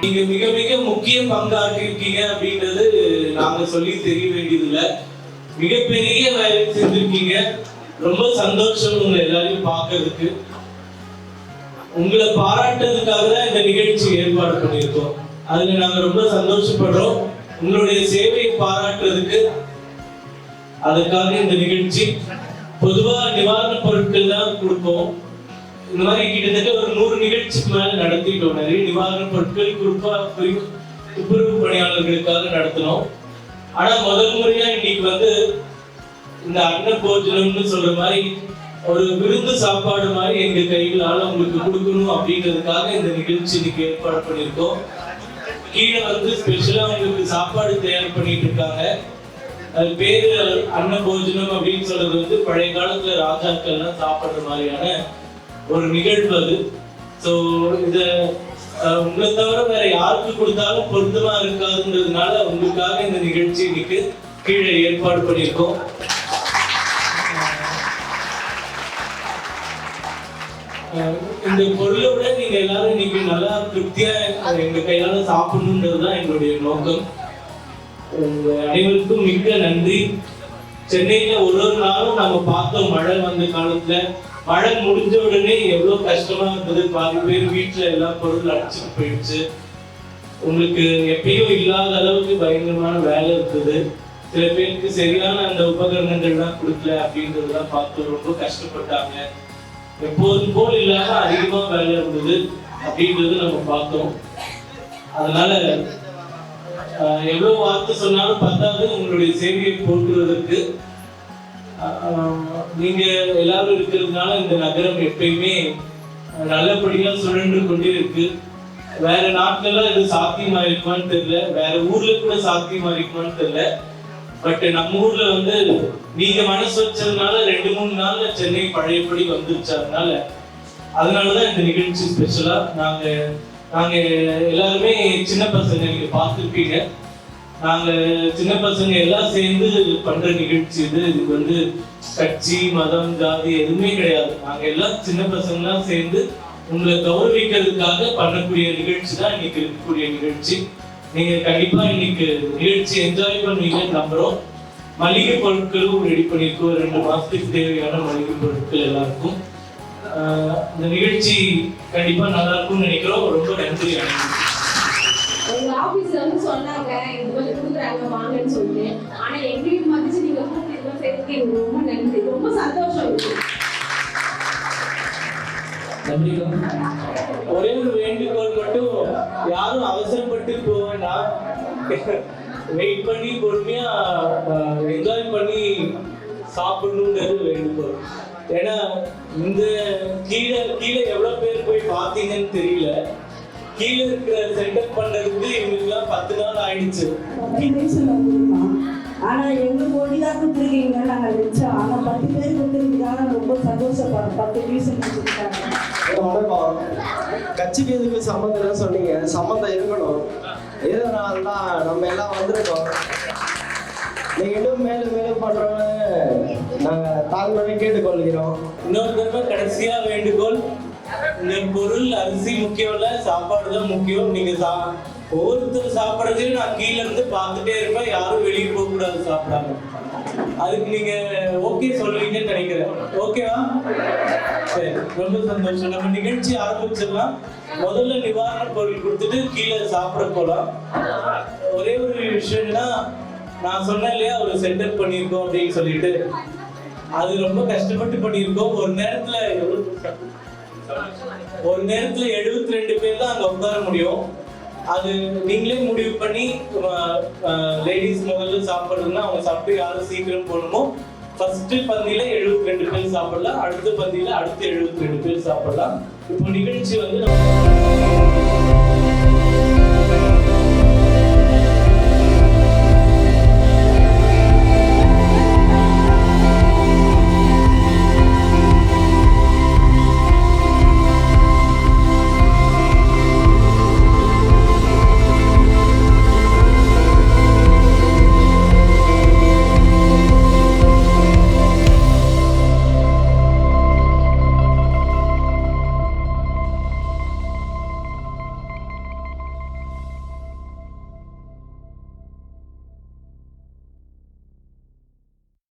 நீங்க மிக மிக முக்கிய பங்காற்றிருக்கீங்க அப்படின்றது நாங்க சொல்லி தெரிய வேண்டியதில்ல. மிகப்பெரிய வேலை செஞ்சிருக்கீங்க. ரொம்ப சந்தோஷம் உங்களை எல்லாரையும் பார்க்கறதுக்கு. உங்களை பாராட்டுறதுக்காக தான் இந்த நிகழ்ச்சி ஏற்பாடு பண்ணியிருக்கோம். அதுல நாங்க ரொம்ப சந்தோஷப்படுறோம். உங்களுடைய சேவையை பாராட்டுறதுக்கு அதுக்காக இந்த நிகழ்ச்சி. பொதுவா நிவாரண பொருட்கள் தான் கொடுப்போம். இந்த மாதிரி கிட்டத்தட்ட ஒரு நூறு நிகழ்ச்சிக்கு மேல நடத்திட்டோம். நிறைய நிவாரண பொருட்கள் குறிப்பா துப்புரவு பணியாளர்களுக்காக நடத்தினோம். ஆனா முதல் முறையா இன்னைக்கு வந்து இந்த அன்ன போஜனம்னு சொல்ற மாதிரி ஒரு விருந்து சாப்பாடு மாதிரி எங்க கைகளால உங்களுக்கு கொடுக்கணும் அப்படின்றதுக்காக இந்த நிகழ்ச்சி இன்னைக்கு ஏற்பாடு பண்ணியிருக்கோம். கீழே வந்து ஸ்பெஷலா உங்களுக்கு சாப்பாடு தயார் பண்ணிட்டு இருக்காங்க. அது பேரு அன்ன போஜனம் அப்படின்னு சொல்றது வந்து பழைய காலத்துல ராஜாக்கள்லாம் சாப்பிடுற மாதிரியான ஒரு நிகழ்வு அது. ஸோ இத உங்களை தவிர வேற யாருக்கு கொடுத்தாலும் பொருத்தமா இருக்காதுன்றதுனால உங்களுக்காக இந்த நிகழ்ச்சி இன்னைக்கு கீழே ஏற்பாடு பண்ணியிருக்கோம். அஹ், இந்த பொருளோட நீங்க எல்லாரும் இன்னைக்கு நல்லா திருப்தியா எங்க கையால சாப்பிடணுன்றதுதான் எங்களுடைய நோக்கம். உங்க அனைவருக்கும் மிக்க நன்றி. சென்னையில ஒரு ஒரு நாளும் நம்ம பார்த்தோம் மழை வந்த காலத்துல மழை முடிஞ்ச உடனே எவ்வளவு கஷ்டமா இருந்தது பாதி பேர் வீட்டுல எல்லா பொருள் அடிச்சுட்டு போயிடுச்சு. உங்களுக்கு எப்பயும் இல்லாத அளவுக்கு பயங்கரமான வேலை இருந்தது. சில பேருக்கு சரியான அந்த உபகரணங்கள்லாம் கொடுக்கல அப்படின்றதெல்லாம் பார்த்து ரொம்ப கஷ்டப்பட்டாங்க. எப்போதும் போல் இல்லாம அதிகமா வேலை இருந்தது அப்படின்றது நம்ம பார்த்தோம். அதனால ஆஹ், எவ்வளவு வார்த்தை சொன்னாலும் பத்தாவது உங்களுடைய சேவையை போற்றுவதற்கு. நீங்க எல்லாரும் இருக்கிறதுனால இந்த நகரம் எப்பயுமே நல்லபடியா சுழன்று கொண்டே இருக்கு வேற நாட்டுல இது சாத்தியமா இருக்குமான்னு தெரியல. வேற ஊர்ல கூட சாத்தியமா இருக்குமான்னு தெரியல. பட் நம்ம ஊர்ல வந்து நீங்க மனசு வச்சதுனால ரெண்டு மூணு நாள்ல சென்னை பழையபடி வந்துருச்சு அதனால. அதனாலதான் இந்த நிகழ்ச்சி ஸ்பெஷலா நாங்க நாங்க எல்லாருமே சின்ன பசங்க நீங்க பார்த்துருப்பீங்க. நாங்கள் சின்ன பசங்க எல்லாம் சேர்ந்து பண்ற நிகழ்ச்சி இது. இதுக்கு வந்து கட்சி மதம் ஜாதி எதுவுமே கிடையாது. நாங்கள் எல்லாம் சின்ன பசங்கலாம் சேர்ந்து உங்களை கௌரவிக்கிறதுக்காக பண்ணக்கூடிய நிகழ்ச்சி தான் இன்னைக்கு இருக்கக்கூடிய நிகழ்ச்சி. நீங்க கண்டிப்பா இன்னைக்கு நிகழ்ச்சி என்ஜாய் பண்ணுவீங்கன்னு நம்புறோம். மளிகை பொருட்களும் ரெடி பண்ணியிருக்கோம். ரெண்டு மாசத்துக்கு தேவையான மளிகை பொருட்கள் எல்லாருக்கும். ஆஹ் இந்த நிகழ்ச்சி கண்டிப்பா நல்லா இருக்கும்னு நினைக்கிறோம். ரொம்ப நன்றி அனைவருக்கும். எனக்கு ரொம்ப நன்றி. ரொம்ப சந்தோஷம் ஒரே ஒரு வேண்டுகோள் மட்டும் யாரும் அவசரப்பட்டு போக வேண்டாம். வெயிட் பண்ணி பொறுமையா என்ஜாய் பண்ணி சாப்பிடணுன்றது வேண்டுகோள். ஏன்னா இந்த கீழே கீழே எவ்வளவு பேர் போய் பார்த்தீங்கன்னு தெரியல. கீழே இருக்கிற செட்டப் பண்றதுக்கு இவங்களுக்குலாம் பத்து நாள் ஆயிடுச்சு. பத்து பேர் கொடுத்தோம் ஆனா எங்களுக்கு ஒண்டி தான் கொடுத்துருக்கீங்க நாங்க நினைச்சோம் ஆனா பத்து பேர் கொடுத்துருக்கீங்க ரொம்ப சந்தோஷப்படுறோம் பத்து பீஸ் கொடுத்துருக்காங்க வணக்கம். கட்சிக்கு இதுக்கு சம்மந்தம் சொன்னீங்க? சம்மந்தம் இருக்கணும். இதனால தான் நம்ம எல்லாம் வந்திருக்கோம். நீங்க இன்னும் மேலும் மேலும் பண்றோம்னு நாங்க தாழ்மையை கேட்டுக்கொள்கிறோம். இன்னொரு தடவை கடைசியா வேண்டுகோள் இந்த பொருள் அரிசி முக்கியம் இல்ல சாப்பாடு தான் முக்கியம். நீங்க சா ஒவ்வொருத்தர் சாப்பிட்றதையும் நான் கீழே இருந்து பார்த்துட்டே இருப்பேன். யாரும் வெளியே போக கூடாது சாப்பிடாம. அதுக்கு நீங்க ஓகே சொல்லுவீங்கன்னு நினைக்கிறேன். ஓகேவா சரி ரொம்ப சந்தோஷம். நம்ம நிகழ்ச்சி ஆரம்பிச்சிடலாம். முதல்ல நிவாரண பொருள் கொடுத்துட்டு கீழே சாப்பிட போலாம். ஒரே ஒரு விஷயம்னா நான் சொன்னேன் இல்லையா ஒரு செட்டப் பண்ணியிருக்கோம் அப்படின்னு சொல்லிட்டு. அது ரொம்ப கஷ்டப்பட்டு பண்ணியிருக்கோம். ஒரு நேரத்துல ஒரு நேரத்துல 72 ரெண்டு பேர் தான் அங்க உட்கார முடியும். அது நீங்களே முடிவு பண்ணி லேடிஸ் முதல்ல சாப்பிடணும்னா அவங்க சாப்பிட்டு யாரும் சீக்கிரம் போகணுமோ ஃபர்ஸ்ட் பந்தியில 72 ரெண்டு பேர் சாப்பிடலாம். அடுத்த பந்தியில அடுத்த 72 ரெண்டு பேர் சாப்பிடலாம். இப்போ நிகழ்ச்சி வந்து நம்ம